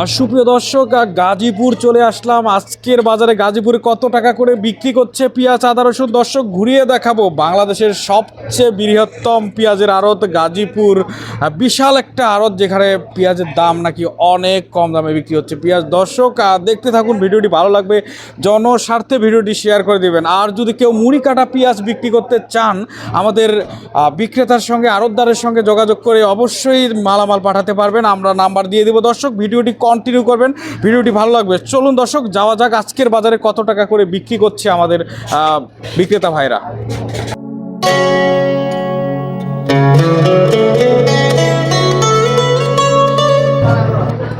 আর সুপ্রিয় দর্শক গাজীপুর চলে আসলাম। আজকের বাজারে গাজীপুরে কত টাকা করে বিক্রি করছে পেঁয়াজ, আদা, রসুন? দর্শক, ঘুরিয়ে দেখাবো বাংলাদেশের সবচেয়ে বৃহত্তম পেঁয়াজের আড়ত, গাজীপুর বিশাল একটা আড়ত যেখানে পেঁয়াজের দাম নাকি অনেক কম দামে বিক্রি হচ্ছে পেঁয়াজ। দর্শক দেখতে থাকুন, ভিডিওটি ভালো লাগবে, জনস্বার্থে ভিডিওটি শেয়ার করে দিবেন। আর যদি কেউ মুড়ি কাটা পেঁয়াজ বিক্রি করতে চান, আমাদের বিক্রেতার সঙ্গে, আড়তদারের সঙ্গে যোগাযোগ করে অবশ্যই মালামাল পাঠাতে পারবেন। আমরা নাম্বার দিয়ে দেবো। দর্শক, ভিডিওটি কন্টিনিউ করবেন। ভিডিওটি ভালো লাগবে। চলুন দর্শক যাওয়া যাক আজকের বাজারে কত টাকা করে বিক্রি করছে আমাদের বিক্রেতা ভাইরা।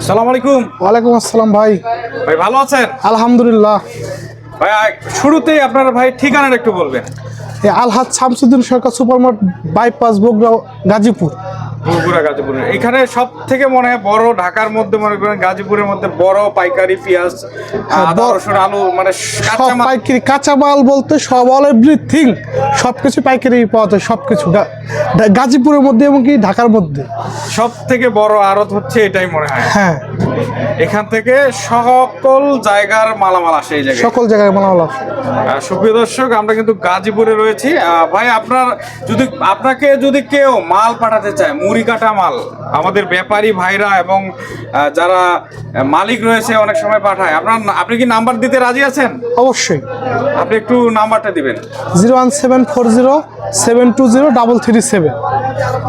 সালাম আলাইকুম। ওয়ালাইকুম আসসালাম ভাই। ভাই ভালো আছেন? আলহামদুলিল্লাহ। ভাই শুরুতেই আপনার ভাই ঠিকানাটা একটু বলবেন। এই আলহাজ শামসুদ্দিন সরকার সুপারমার্ট বাইপাস বগুড়া গাজীপুর। বগুড়া গাজীপুরে। এখানে সব থেকে মনে হয় বড় ঢাকার মধ্যে মনে করেন গাজীপুরের মধ্যে বড় পাইকারি পেঁয়াজ আদা রসুন আলু মানে সব কাঁচা মাল পাইকারি কাঁচামাল বলতে সব অল এভরিথিং সব কিছু পাইকারি পাওয়া যায় সব কিছু গাজীপুরের মধ্যে এবং কি ঢাকার মধ্যে? সব থেকে বড় আড়ত হচ্ছে এটাই মনে হয়। হ্যাঁ। এখান থেকে সকল জায়গার মালামাল আসে এই জায়গায়। সকল জায়গায় মালামাল। আহ, সুপ্রিয় দর্শক আমরা কিন্তু গাজীপুরে রয়েছি। ভাই আপনার যদি আপনাকে যদি কেউ মাল পাঠাতে চায় মুড়ি কাটা মাল আমাদের ব্যাপারী ভাইরা এবং যারা মালিক রয়েছে অনেক সময় পাঠায়। আপনার আপনি কি নাম্বার দিতে রাজি আছেন? অবশ্যই। আপনি একটু নাম্বারটা দিবেন। Zero one seven four zero seven two zero double three seven.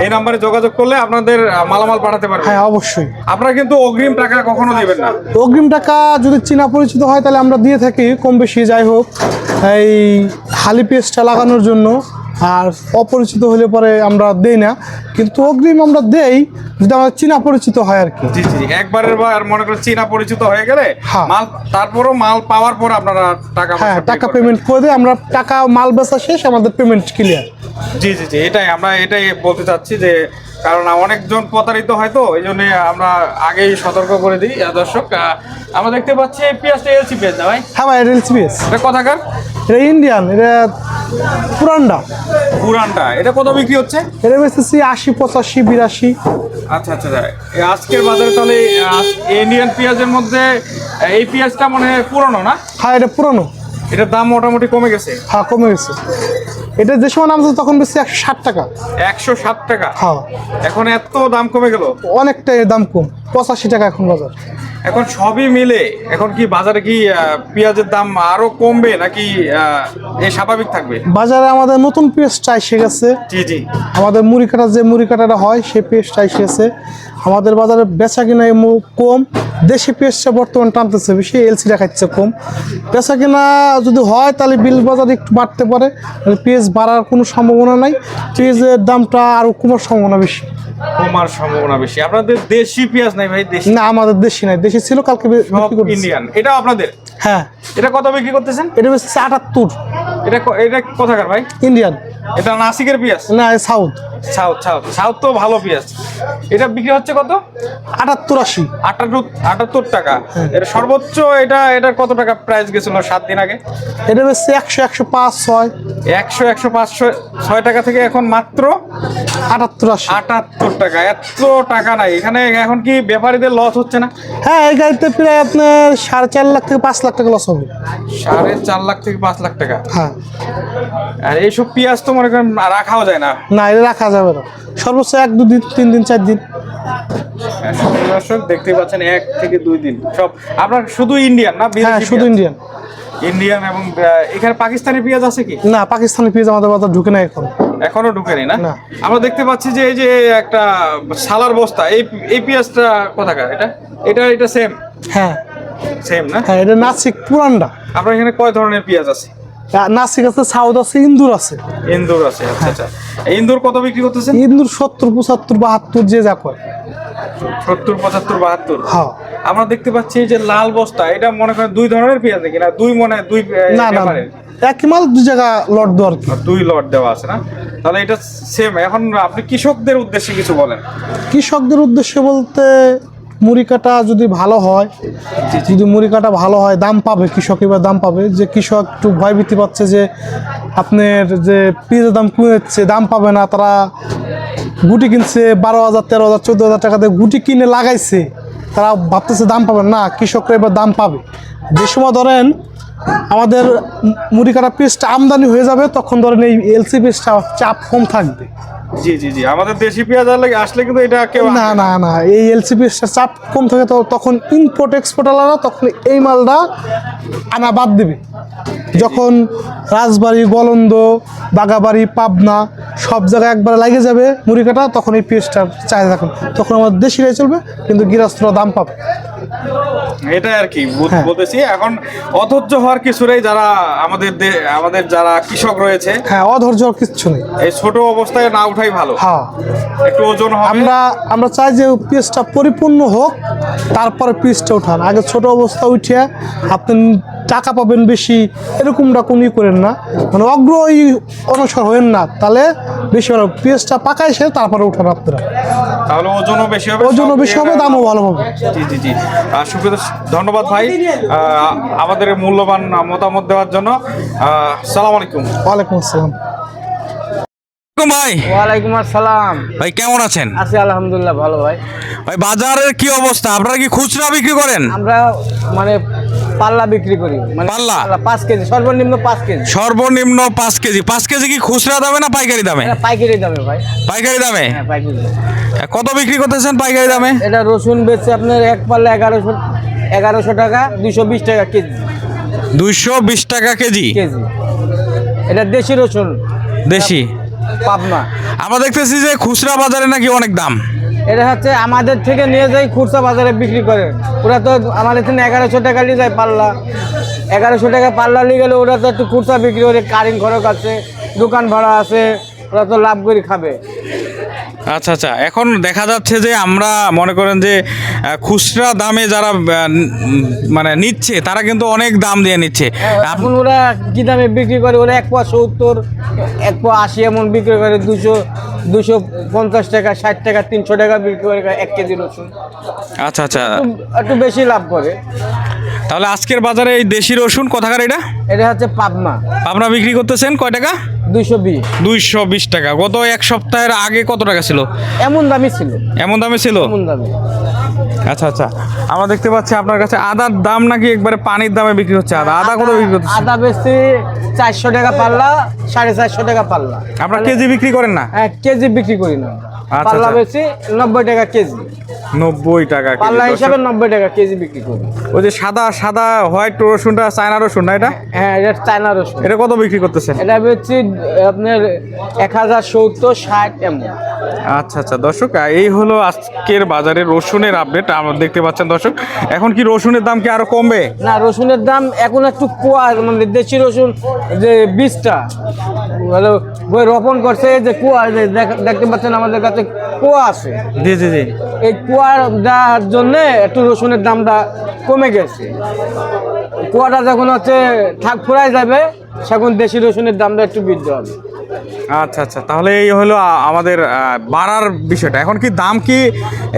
এই নাম্বারে যোগাযোগ করলে আপনাদের মালামাল পাঠাতে পারবেন হ্যাঁ অবশ্যই। আপনারা কিন্তু অগ্রিম টাকা কখনো দিবেন না। অগ্রিম টাকা যদি চীনা পরিচিত হয় তাহলে আমরা দিয়ে থাকি কম বেশি যাই হোক। এই হালি পেস্টটা লাগানোর জন্য। আর অপরিচিত হলে পরে আমরা দেই না কিন্তু অগ্রিম আমরা দেই যদি আমার চীনা পরিচিত হয় আর কি। জি জি একবারের বার মনে করেন চীনা পরিচিত হয়ে গেলে হ্যাঁ। মাল তারপরও মাল পাওয়ার পর আপনারা টাকা হ্যাঁ টাকা পেমেন্ট করে দেয় আমরা টাকা মাল বেচা শেষ আমাদের পেমেন্ট ক্লিয়ার জি জি জি এটাই আমরা এটাই বলতে চাচ্ছি যে কারণ অনেকজন প্রতারিত হয় তো এই জন্য আমরা আগেই সতর্ক করে দিই দর্শক আমরা দেখতে পাচ্ছি এই পেঁয়াজটা এলসি পেঁয়াজ না ভাই? হ্যাঁ ভাই রেল সিবিএস এটা কথাকার? এটা ইন্ডিয়ান এটা পুরানটা পুরানটা এটা কত বিক্রি হচ্ছে? এটা বেচতেছি আশি পঁচাশি বিরাশি। আচ্ছা আচ্ছা আচ্ছা। আজকের বাজারে তাহলে ইন্ডিয়ান পেঁয়াজের মধ্যে এই পেঁয়াজটা মনে পুরনো না? হ্যাঁ এটা পুরানো। এটার দাম মোটামুটি কমে গেছে? হ্যাঁ কমে গেছে। এটা যে সময় নামছে তখন বেশি একশো ষাট টাকা। একশো ষাট টাকা? হ্যাঁ। এখন এত দাম কমে গেল? অনেকটাই দাম কম পঁচাশি টাকা এখন বাজার। এখন সবই মিলে এখন কি বাজারে কি পেঁয়াজের দাম আরও কমবে নাকি স্বাভাবিক থাকবে। বাজারে আমাদের নতুন পেস্টটা এসে গেছে। জি জি। আমাদের মুড়ি কাটা যে মুড়ি কাটাটা হয় সেই পেস্টটা এসে গেছে। আমাদের বাজারে বেচা কিনা কম। দেশি পেস্টটা বর্তমান টানতেছে বেশি এলসি দেখাচ্ছে কম। বেচা কিনা যদি হয় তাহলে বিল বাজার একটু বাড়তে পারে। পেঁয়াজ বাড়ার কোনো সম্ভাবনা নাই। পেঁয়াজের দামটা আরও কমার সম্ভাবনা বেশি। কমার সম্ভাবনা বেশি। আপনাদের দেশি পেঁয়াজ নাই ভাই দেশি? না আমাদের দেশি নাই। দেশি ছিল কালকে ইন্ডিয়ান এটাও আপনাদের? হ্যাঁ। এটা কত বিক্রি করতেছেন? এটা বেশি আটাত্তর। এটা এটা কোথাকার ভাই? ইন্ডিয়ান। এটা নাসিকের পেঁয়াজ না সাউথ। South south. সাউথ তো ভালো পেঁয়াজ। এটা বিক্রি হচ্ছে কত? আটাত্তর আশি। আটাত্তর আটাত্তর টাকা। এটা সর্বোচ্চ এটা এটার কত টাকা প্রাইস গেছিল সাত দিন আগে? এটা বেশি একশো একশো পাঁচ ছয়। একশো একশো পাঁচশো ছয় টাকা থেকে এখন মাত্র আটাত্তর আশি। আটাত্তর টাকা। এত টাকা নাই। এখানে এখন কি ব্যাপারীদের লস হচ্ছে না? হ্যাঁ এই গাড়িতে প্রায় আপনার সাড়ে চার লাখ থেকে পাঁচ লাখ টাকা লস হবে। সাড়ে চার লাখ থেকে পাঁচ লাখ টাকা? হ্যাঁ। আর এইসব পেঁয়াজ তো মনে করেন রাখাও যায় না। না এটা রাখা যাবে না। সর্বোচ্চ এক দু দিন তিন দিন চার দিন। দর্শক দেখতে পাচ্ছেন এক থেকে দুই দিন। সব আপনার শুধু ইন্ডিয়ান না হ্যাঁ শুধু ইন্ডিয়ান ইন্ডিয়ান এবং এখানে পাকিস্তানি পেঁয়াজ আছে কি? না পাকিস্তানি পেঁয়াজ আমাদের বাজার ঢুকে না এখন। এখনও ঢুকেনি না? না। আমরা দেখতে পাচ্ছি যে এই যে একটা সালার বস্তা এই এই পেঁয়াজটা কোথাকার? এটা? এটা এটা সেম হ্যাঁ। সেম না? হ্যাঁ এটা নাসিক পুরানটা আপনার এখানে কয় ধরনের পেঁয়াজ আছে? নাসিক আছে সাউথ আছে ইন্দুর আছে। ইন্দুর আছে আচ্ছা আচ্ছা। ইন্দুর কত বিক্রি করতেছেন? ইন্দুর সত্তর পঁচাত্তর বাহাত্তর যে যা কয়। সত্তর পঁচাত্তর বাহাত্তর? হ্যাঁ। আমরা দেখতে পাচ্ছি যে লাল বস্তা এটা মনে করেন দুই ধরনের পেঁয়াজ নাকি না দুই মনে দুই না না? একই মাল দু জায়গা লট দেওয়ার দুই লট দেওয়া আছে না? তাহলে এটা সেম এখন আপনি কৃষকদের উদ্দেশ্যে কিছু বলেন। কৃষকদের উদ্দেশ্যে বলতে মুড়ি কাটা যদি ভালো হয় যদি মুড়ি কাটা ভালো হয় দাম পাবে কৃষক এবার দাম পাবে। যে কৃষক একটু ভয়ভীতি পাচ্ছে যে আপনার যে পেঁয়াজের দাম কমে যাচ্ছে দাম পাবে না তারা গুটি কিনছে বারো হাজার তেরো হাজার চোদ্দ হাজার টাকা দিয়ে গুটি কিনে লাগাইছে তারা ভাবতেছে দাম পাবে না কৃষকরা এবার দাম পাবে। যে সময় ধরেন আমাদের মুড়ি কাটা পিসটা আমদানি হয়ে যাবে তখন ধরেন এই এলসি পিসটা চাপ কম থাকবে। জি জি জি। আমাদের দেশি পেঁয়াজ আসলে কিন্তু এটা কেউ না না। না এই চাপ কম থাকে তো তখন ইম্পোর্ট এক্সপোর্ট আলাদা তখন এই মালটা আনা বাদ দিবে। যখন রাজবাড়ি গলন্দ বাগাবাড়ি পাবনা সব জায়গায় একবার লাগে যাবে মুড়ি কাটা তখন এই পেস্টটার চাহিদা থাকবে তখন আমাদের দেশিরাই চলবে কিন্তু গৃহস্থরা দাম পাবে। এটাই আর কি হ্যাঁ। বলতেছি এখন অধৈর্য হওয়ার কিছুরাই যারা আমাদের আমাদের যারা কৃষক রয়েছে হ্যাঁ অধৈর্য কিচ্ছু নেই। এই ছোট অবস্থায় না উঠাই ভালো। হ্যাঁ। একটু ওজন হবে। আমরা আমরা চাই যে পিসটা পরিপূর্ণ হোক তারপরে পিসটা উঠান। আগে ছোট অবস্থা উঠিয়ে আপনি টাকা পাবেন বেশি এরকমটা কোনই করেন না। মানে অগ্রহী অনুসর হবেন না। তাহলে বেশি ভালো পিসটা পাকায় সে তারপরে উঠান আপনারা। তাহলে ওজনও বেশি হবে ওজনও বেশি হবে দামও ভালো হবে। জি জি জি। সুপ্রিয় ধন্যবাদ ভাই। আমাদের মূল্যবান মতামত দেওয়ার জন্য। সালাম আলাইকুম। ওয়ালাইকুম আসসালাম। ভাই। ওয়ালাইকুম আসসালাম। ভাই কেমন আছেন? আছি আলহামদুলিল্লাহ ভালো ভাই। ভাই বাজারের কি অবস্থা? আপনারা কি খুচরা বিক্রি করেন? আমরা মানে পাল্লা বিক্রি করি। মানে পাল্লা? পাঁচ কেজি সর্বনিম্ন পাঁচ কেজি। সর্বনিম্ন পাঁচ কেজি। পাঁচ কেজি কি খুচরা দামে না পাইকারি দামে? পাইকারি দামে ভাই। পাইকারি দামে? হ্যাঁ। কত বিক্রি করতেছেন পাইকারি দামে? এটা রসুন বেচছে আপনার এক পাল্লা এগারোশো এগারোশো টাকা দুশো বিশ টাকা কেজি। দুইশো বিশ টাকা কেজি? কেজি। এটা দেশি রসুন। দেশি? পাবনা। আমরা দেখতেছি যে খুচরা বাজারে নাকি অনেক দাম। এটা হচ্ছে আমাদের থেকে নিয়ে যাই খুচরা বাজারে বিক্রি করে। ওরা তো আমাদের এখানে এগারোশো টাকা নিয়ে যায় পাল্লা। এগারোশো টাকা পাল্লা নিয়ে গেলে ওরা তো একটু খুচরা বিক্রি করে কারেন্ট খরচ আছে দোকান ভাড়া আছে ওরা তো লাভ করে খাবে। আচ্ছা আচ্ছা। এখন দেখা যাচ্ছে যে আমরা মনে করেন যে খুচরা দামে যারা মানে নিচ্ছে তারা কিন্তু অনেক দাম দিয়ে নিচ্ছে। আপ- এখন ওরা কি দামে বিক্রি করে? ওরা এক পোয়া সত্তর এক পোয়া আশি এমন বিক্রি করে। দুশো দুশো পঞ্চাশ টাকা ষাট টাকা তিনশো টাকা বিক্রি করে এক কেজি রসুন। আচ্ছা আচ্ছা। একটু- বেশি লাভ করে। তাহলে আজকের বাজারে এই দেশি রসুন কোথাকার এটা? এটা হচ্ছে পাবনা। আপনারা বিক্রি করতেছেন কয় টাকা? দুইশো বিশ। টাকা। গত এক সপ্তাহের আগে কত টাকা ছিল? এমন দামই ছিল। এমন দামে ছিল? এমন দামে। আচ্ছা আচ্ছা। আমরা দেখতে পাচ্ছি আপনার কাছে আদার দাম নাকি একবারে পানির দামে বিক্রি হচ্ছে? আদা আদা কত বিক্রি হচ্ছে? আদা বেশি চারশো টাকা পাল্লা সাড়ে চারশো টাকা পাল্লা। আপনারা কেজি বিক্রি করেন না? হ্যাঁ কেজি বিক্রি করি না। পাল্লা আচ্ছা। বেশি নব্বই টাকা কেজি। নব্বই টাকা। পাল্লা হিসাবে নব্বই টাকা কেজি বিক্রি করি। ওই যে সাদা সাদা হোয়াইট রসুনটা চায়না রসুন না এটা? হ্যাঁ এটা চায়না রসুন। এটা কত বিক্রি করতেছেন? এটা হচ্ছে আপনার এক হাজার সত্তর ষাট এমন আচ্ছা আচ্ছা দর্শক এই হলো আজকের বাজারে রসুনের আপডেট। আমরা দেখতে পাচ্ছেন দর্শক এখন কি রসুনের দাম কি আরও কমবে? না রসুনের দাম এখন একটু কুয়া মানে দেশি রসুন যে বীজটা মানে রোপণ করছে যে কুয়া দেখতে পাচ্ছেন আমাদের কাছে কুয়া আছে। জি জি জি। এই কুয়ার দেওয়ার জন্য একটু রসুনের দামটা কমে গেছে। কুয়াটা যখন হচ্ছে ঠাক ফুরাই যাবে সেখন দেশি রসুনের দামটা একটু বৃদ্ধি হবে। আচ্ছা আচ্ছা। তাহলে এই হলো আমাদের বাড়ার বিষয়টা। এখন কি দাম কি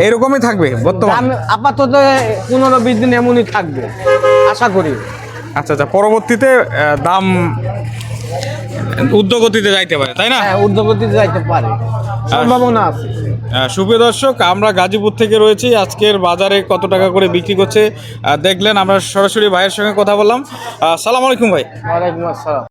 এরকমই থাকবে বর্তমান? আপাতত পনেরো বিশ দিন এমনই থাকবে আশা করি। আচ্ছা আচ্ছা। পরবর্তীতে দাম উদ্যোগতিতে যাইতে পারে তাই না? হ্যাঁ উদ্যোগতিতে যাইতে পারে। সম্ভাবনা আছে। সুপ্রিয় দর্শক আমরা গাজীপুর থেকে রয়েছি। আজকের বাজারে কত টাকা করে বিক্রি করছে দেখলেন আমরা সরাসরি ভাইয়ের সঙ্গে কথা বললাম। সালাম আলাইকুম ভাই। ওয়ালাইকুম আসসালাম।